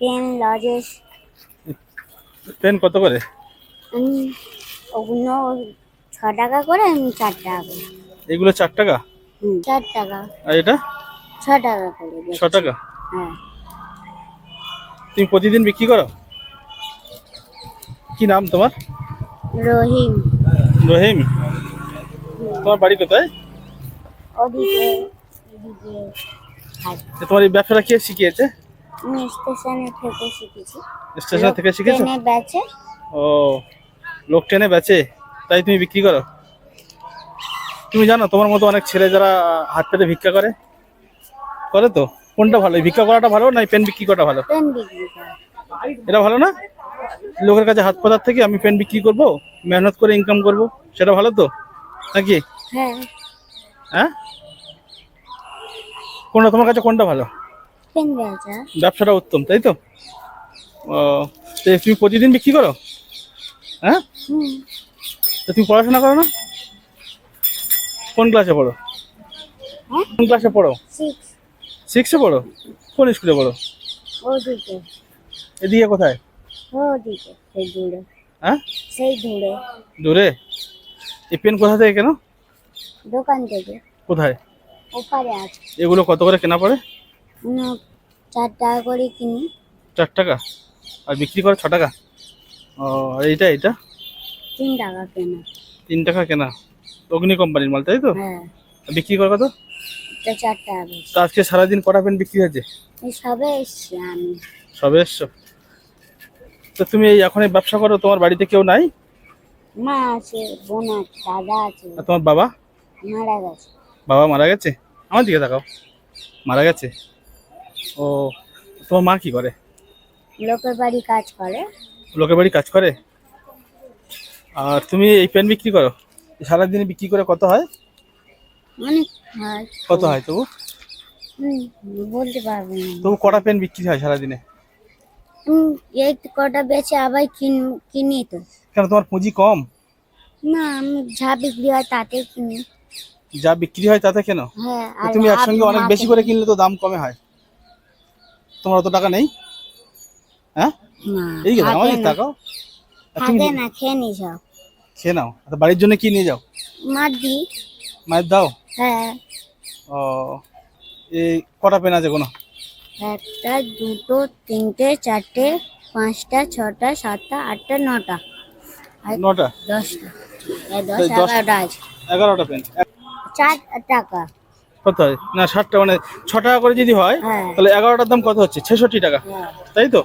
Pen লজেস pen কত করে? ওগুলো ছ টাকা করে আমি চার টাকা করে। এগুলো চার টাকা? চার টাকা। আর এটা? ছ টাকা করে ছ টাকা? হ্যাঁ। তুমি প্রতিদিন বিক্রি করো? কি নাম তোমার? রহিম। রহিম। তোমার বাড়ি কোথায়? ওদিকে। তোমার এই ব্যবসাটা কে শিখিয়েছে? আমি স্টেশনে থেকে শিখেছি। স্টেশন থেকে শিখেছো? ট্রেনে বেচে। ও লোক টেনে বেচে? তাই তুমি বিক্রি করো? তুমি জানো তোমার মতো অনেক ছেলে যারা হাত পেতে ভিক্ষা করে করে তো? কোনটা ভালো ভিক্ষা করাটা ভালো না পেন বিক্রি করাটা ভালো? পেন বিক্রি এটা ভালো না? লোকের কাছে হাত পাতার থেকে আমি পেন বিক্রি করব মেহনত করে ইনকাম করব সেটা ভালো তো? নাকি? হ্যাঁ। হ্যাঁ? কোনটা তোমার কাছে কোনটা ভালো? ব্যবসাটা উত্তম তাই তো? তুমি প্রতিদিন বিক্রি করো? হ্যাঁ? তুমি পড়াশোনা করো না? কোন ক্লাসে পড়ো? হ্যাঁ? কোন ক্লাসে পড়ো? সিক্স পড়ো? কোন স্কুলে পড়ো? এদিকে কোথায়? হ্যাঁ? সেই দূরে। দূরে? এই পেন কোথা থেকে কেন? দোকান থেকে। কোথায়? ওপারে আছে। এগুলো কত করে কেনা পড়ে? চার টাকা করে কিনি। চার টাকা? আর বিক্রি করে ছ টাকা? ও আর এইটা এটা তিন টাকা কেনা। তিন টাকা কেনা। অগ্নি কোম্পানির মাল তাই তো? হ্যাঁ। বিক্রি করে কত? চার টাকা তো আজকে সারাদিন কটা পেন বিক্রি হয়েছে? সবে এসছি আমি। সবে এসছো? তো তুমি এখন এই ব্যবসা করো তোমার বাড়িতে কেউ নাই? মা আছে বোন আছে দাদা আছে। আর তোমার বাবা? মারা গেছে। বাবা মারা গেছে? আমার দিকে তাকাও। মারা গেছে? ও তোমার মা কি করে? লোকের বাড়ি কাজ করে। লোকের বাড়ি কাজ করে? আর তুমি এই পেন বিক্রি করো? সারাদিনে বিক্রি করে কত হয়? অনেক হয়। কত হয় তবু? বলতে পারব না। তবু কটা পেন বিক্রি হয় সারাদিনে? হুম, এই কটা বেচে আবার কিন কিনি তো। কেন তোমার পুঁজি কম? না আমি যা বিক্রি হয় তাতে কিনি। যা বিক্রি হয় তাতে কেন? হ্যাঁ আর তুমি একসঙ্গে অনেক বেশি করে কিনলে তো দাম কমে হয়। তোমার অত টাকা নেই। হ্যাঁ? না এই থাকে খেয়ে নি। সব খেয়ে নাও। আর বাড়ির জন্য কি নিয়ে যাও? মার দি। মায়ের দাও? হ্যাঁ। ও এই কটা পেন আছে কোনো? একটা দুটো তিনটে চারটে পাঁচটা ছটা সাতটা আটটা নটা। নটা? দশটা। দশ- এগারোটা আছে। এগারোটা পেন। চার টাকা। কত? হয় না ষাটটা মানে ছ টাকা করে যদি হয় হ্যাঁ। তাহলে এগারোটার দাম কত হচ্ছে? ছেষট্টি টাকা। হ্যাঁ। তাই তো?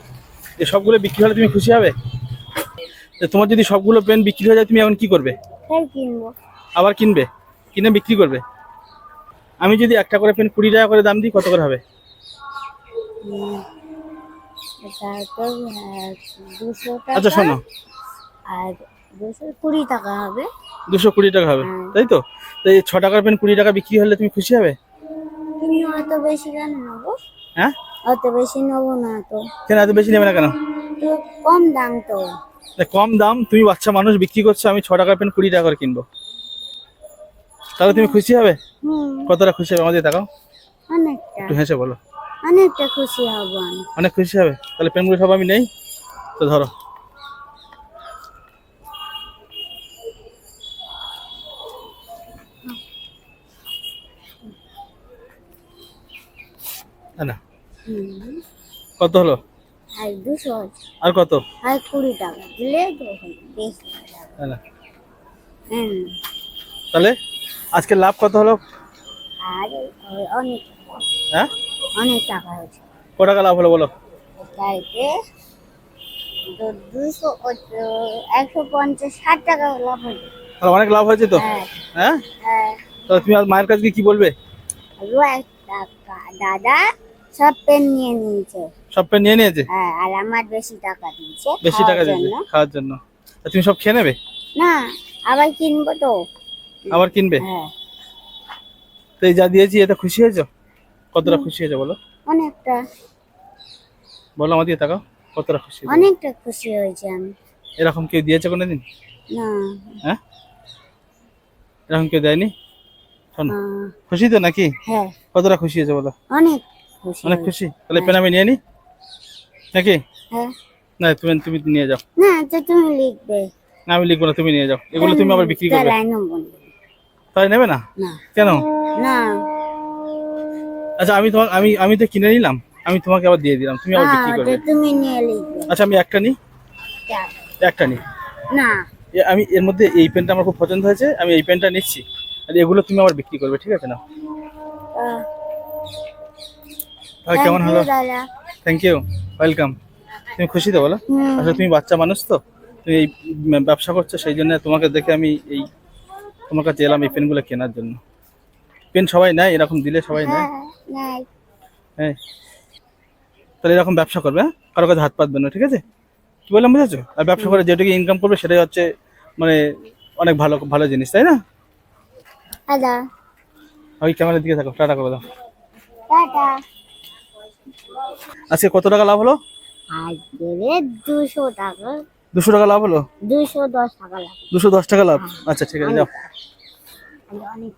এই সবগুলো বিক্রি হলে তুমি খুশি হবে? তোমার যদি সবগুলো পেন বিক্রি হয়ে যায় তুমি এখন কি করবে? কিনবো। আবার কিনবে? কিনে বিক্রি করবে? আমি যদি একটা করে পেন কুড়ি টাকা করে দাম দিই কত করে হবে? হ্যাঁ, আচ্ছা শোনো। আর দুশো কুড়ি টাকা হবে। দুশো কুড়ি টাকা হবে। হ্যাঁ। তাই তো? তো এই ছ টাকার পেন কুড়ি টাকা বিক্রি হলে তুমি খুশি হবে? কিন্তু অত বেশি কেন নেব? হ্যাঁ? অত বেশি নেব না তো। কেন এত বেশি নেবে না কেন? তো কম দাম তো। কম দাম তুমি বাচ্চা মানুষ বিক্রি করছ আমি ছ টাকার পেন কুড়ি টাকা করে কিনবো। তাহলে তুমি খুশি হবে? কতটা খুশি হবে? আমাদের দেখাও। অনেকটা। একটু হেসে বলো। অনেকটা খুশি হব অনেক খুশি হবে? তাহলে পেনগুলো সব আমি নেই। তো ধরো। না, না কত হলো? আর দুশো আর কত? আর কুড়ি টাকা। দিলে তো হলো, বেশি না, তাহলে আজকে লাভ কত হলো? আর অনেক হ্যাঁ? অনেক টাকা হয়েছে। ক টাকা লাভ হলো বলো? তাইতে দুশো একশো পঞ্চাশ ষাট টাকা লাভ হয়েছে তাহলে অনেক লাভ হয়েছে তো? হ্যাঁ। হ্যাঁ? হ্যাঁ। তাহলে তুমি আর মায়ের কাছে কি বলবে? এক দাদা সব পেন নিয়ে নিয়েছে। সব পেন নিয়ে নিয়েছে? হ্যাঁ আর আমার বেশি টাকা দিয়েছে বেশি টাকা দিয়েছে খাওয়ার জন্য। তুমি সব খেয়ে নেবে? না আবার কিনবো তো। আবার কিনবে? হ্যাঁ। তো এই যা দিয়েছি এতে খুশি হয়েছো? কতটা খুশি হয়েছো বলো? অনেকটা। বলো আমার দিয়ে তাকাও কতটা খুশি অনেকটা খুশি হয়েছে আমি। এরকম কেউ দিয়েছে কোনোদিন? না। হ্যাঁ? এরকম কেউ দেয়নি? শোনো। খুশি তো নাকি? হ্যাঁ। কতটা খুশি হয়েছে বলো? অনেক। অনেক খুশি? তাহলে পেন আমি নিয়ে নি? নাকি? হ্যাঁ। না তুমি তুমি নিয়ে যাও। না তো তুমি লিখবে। না আমি লিখব না তুমি নিয়ে যাও। এগুলো তুমি আবার বিক্রি করবে। তাহলে তাই নেবে না? না। কেন? না। আচ্ছা আমি তোমাকে আমি আমি তো কিনে নিলাম। আমি তোমাকে আবার দিয়ে দিলাম। তুমি আবার বিক্রি হ্যাঁ, করবে। তুমি নিয়ে লিখবে। আচ্ছা আমি একটা নিই যাও। একটা নিই না। আমি এর মধ্যে এই পেনটা আমার খুব পছন্দ হয়েছে। আমি এই পেনটা নিচ্ছি। আর এগুলো তুমি আবার বিক্রি করবে ঠিক আছে না? আহ, তাহলে কেমন হলো? থ্যাংক ইউ ওয়েলকাম তুমি খুশি তো বলো। আসলে তুমি বাচ্চা মানুষ তো? তুমি এই ব্যবসা করছ সেই জন্য তোমাকে দেখে আমি এই তোমার কাছে এলাম এই পেনগুলো কেনার জন্য। পেন সবাই নেয় এরকম দিলে সবাই নেয়। হ্যাঁ হ্যাঁ। তাহলে এরকম ব্যবসা করবে হ্যাঁ? কারও কাছে হাত পাতবে না ঠিক আছে? কি বললাম বুঝেছ? আর ব্যবসা করে যেটুকু ইনকাম করবে সেটাই হচ্ছে মানে অনেক ভালো ভালো জিনিস তাই না? ওই ক্যামেরার দিকে থাকো টাটা করে দাও। টাটা। আজকে কত টাকা লাভ হলো? দুশো টাকা। দুশো টাকা লাভ হলো? দুশো দশ টাকা লাভ। দুশো দশ টাকা লাভ? হ্যাঁ। আচ্ছা ঠিক আছে যাও। অনেক